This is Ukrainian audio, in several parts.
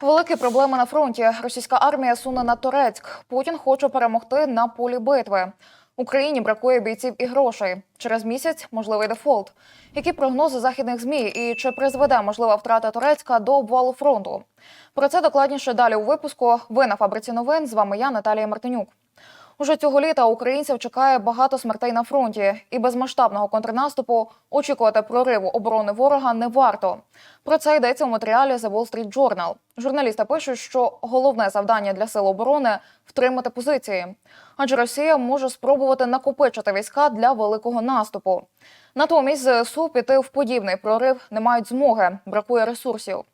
Великі проблеми на фронті. Російська армія суне на Турецьк. Путін хоче перемогти на полі битви. Україні бракує бійців і грошей. Через місяць можливий дефолт. Які прогнози західних змі і чи призведе можлива втрата Турецька до обвалу фронту? Про це докладніше далі у випуску. Ви на фабриці новин. З вами я, Наталія Мартинюк. Уже цього літа українців чекає багато смертей на фронті, і без масштабного контрнаступу очікувати прориву оборони ворога не варто. Про це йдеться у матеріалі The Wall Street Journal. Журналісти пишуть, що головне завдання для сил оборони втримати позиції, адже Росія може спробувати накопичити війська для великого наступу. Натомість ЗСУ піти в подібний прорив не мають змоги, бракує ресурсів.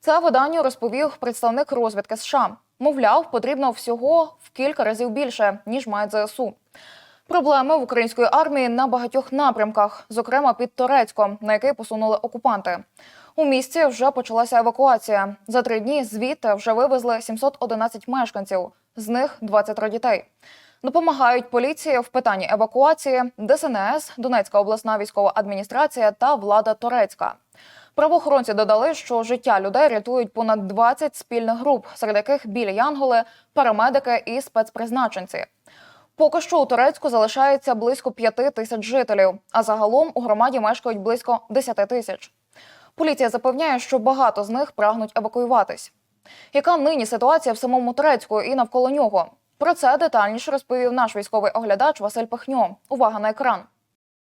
Це виданню розповів представник розвідки США. Мовляв, потрібно всього в кілька разів більше ніж мають ЗСУ. Проблеми в української армії на багатьох напрямках, зокрема під Торецьком, на який посунули окупанти. У місті вже почалася евакуація. За три дні звідти вже вивезли 711 мешканців, з них 23 дітей. Допомагають поліції в питанні евакуації, ДСНС, Донецька обласна військова адміністрація та влада Торецька. Правоохоронці додали, що життя людей рятують понад 20 спільних груп, серед яких білі янголи, парамедики і спецпризначенці. Поки що у Турецьку залишається близько 5 тисяч жителів, а загалом у громаді мешкають близько 10 тисяч. Поліція запевняє, що багато з них прагнуть евакуюватись. Яка нині ситуація в самому Турецьку і навколо нього? Про це детальніше розповів наш військовий оглядач Василь Пахньо. Увага на екран.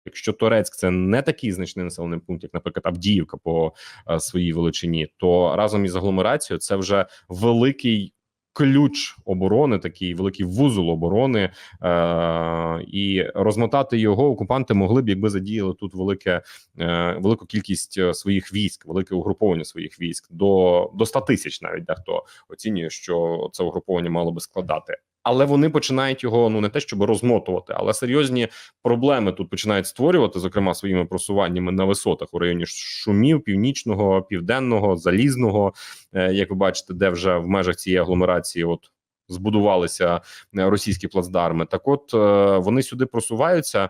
Якщо Торецьк це не такий значний населений пункт, як, наприклад, Авдіївка по е, своїй величині, то разом із агломерацією це вже великий ключ оборони, такий великий вузол оборони, е- і розмотати його окупанти могли б, якби задіяли тут велике е- велику кількість е, своїх військ, велике угруповання своїх військ до, до 100 тисяч, навіть дехто оцінює, що це угруповання мало би складати. Але вони починають його ну не те, щоб розмотувати, але серйозні проблеми тут починають створювати, зокрема своїми просуваннями на висотах у районі шумів, північного, південного, залізного, е, як ви бачите, де вже в межах цієї агломерації, от збудувалися е, російські плацдарми. Так, от е, вони сюди просуваються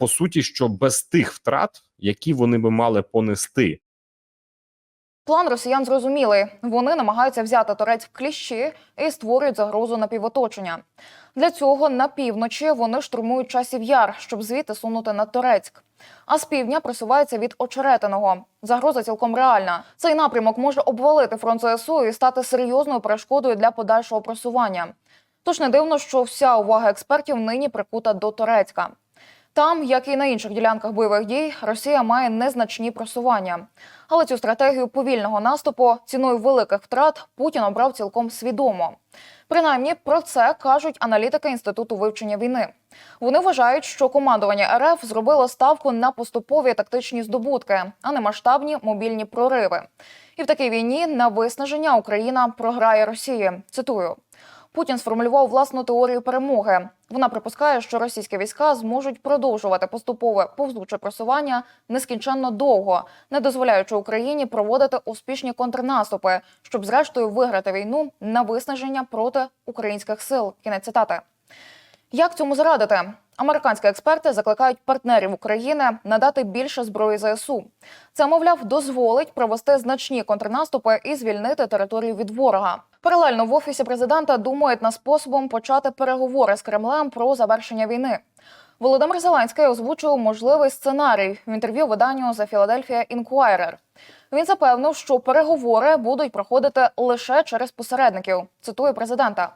по суті, що без тих втрат, які вони би мали понести. План росіян зрозумілий. Вони намагаються взяти торець в кліщі і створюють загрозу напівоточення. Для цього на півночі вони штурмують часів яр, щоб звідти сунути на Торецьк. А з півдня просуваються від очеретиного. Загроза цілком реальна. Цей напрямок може обвалити фронт ЗСУ і стати серйозною перешкодою для подальшого просування. Тож не дивно, що вся увага експертів нині прикута до Торецька. Там, як і на інших ділянках бойових дій, Росія має незначні просування. Але цю стратегію повільного наступу ціною великих втрат Путін обрав цілком свідомо. Принаймні про це кажуть аналітики інституту вивчення війни. Вони вважають, що командування РФ зробило ставку на поступові тактичні здобутки, а не масштабні мобільні прориви. І в такій війні на виснаження Україна програє Росії. Цитую. Путін сформулював власну теорію перемоги. Вона припускає, що російські війська зможуть продовжувати поступове повзуче просування нескінченно довго, не дозволяючи Україні проводити успішні контрнаступи, щоб зрештою виграти війну на виснаження проти українських сил. Кінець цитати. Як цьому зарадити? Американські експерти закликають партнерів України надати більше зброї ЗСУ. Це, мовляв, дозволить провести значні контрнаступи і звільнити територію від ворога. Паралельно в офісі президента думають над способом почати переговори з Кремлем про завершення війни. Володимир Зеленський озвучив можливий сценарій в інтерв'ю виданню The Philadelphia Inquirer. Він запевнив, що переговори будуть проходити лише через посередників. Цитую президента.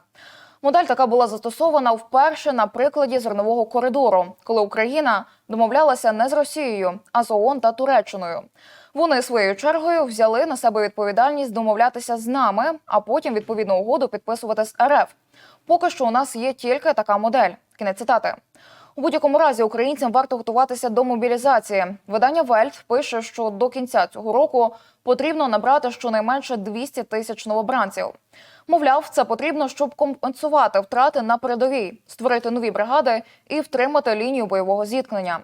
Модель така була застосована вперше на прикладі зернового коридору, коли Україна домовлялася не з Росією, а з ООН та Туреччиною. Вони своєю чергою взяли на себе відповідальність домовлятися з нами, а потім відповідну угоду підписувати з РФ. Поки що у нас є тільки така модель. Кінець цитати. У будь-якому разі українцям варто готуватися до мобілізації. Видання Вельт пише, що до кінця цього року потрібно набрати щонайменше 200 тисяч новобранців. Мовляв, це потрібно, щоб компенсувати втрати на передовій, створити нові бригади і втримати лінію бойового зіткнення.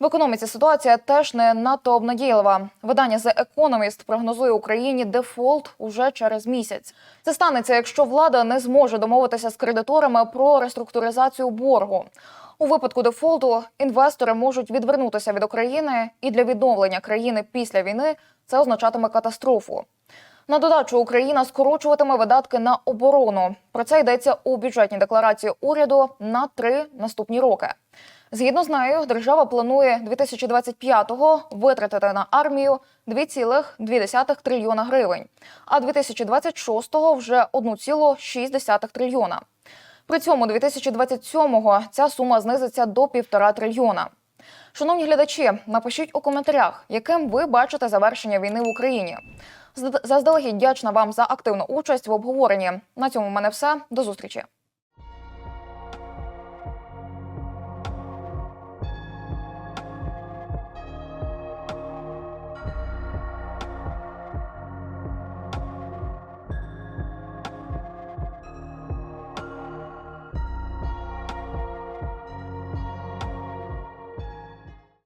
В економіці ситуація теж не надто обнадійлива. Видання The Economist прогнозує Україні дефолт уже через місяць. Це станеться, якщо влада не зможе домовитися з кредиторами про реструктуризацію боргу. У випадку дефолту інвестори можуть відвернутися від України, і для відновлення країни після війни це означатиме катастрофу. На додачу Україна скорочуватиме видатки на оборону. Про це йдеться у бюджетній декларації уряду на три наступні роки. Згідно з нею, держава планує 2025-го витратити на армію 2,2 трильйона гривень, а 2026-го вже 1,6 трильйона. При цьому 2027-го ця сума знизиться до півтора трильйона. Шановні глядачі, напишіть у коментарях, яким ви бачите завершення війни в Україні. Зд- Заздалегідь дячна вам за активну участь в обговоренні. На цьому в мене все. До зустрічі.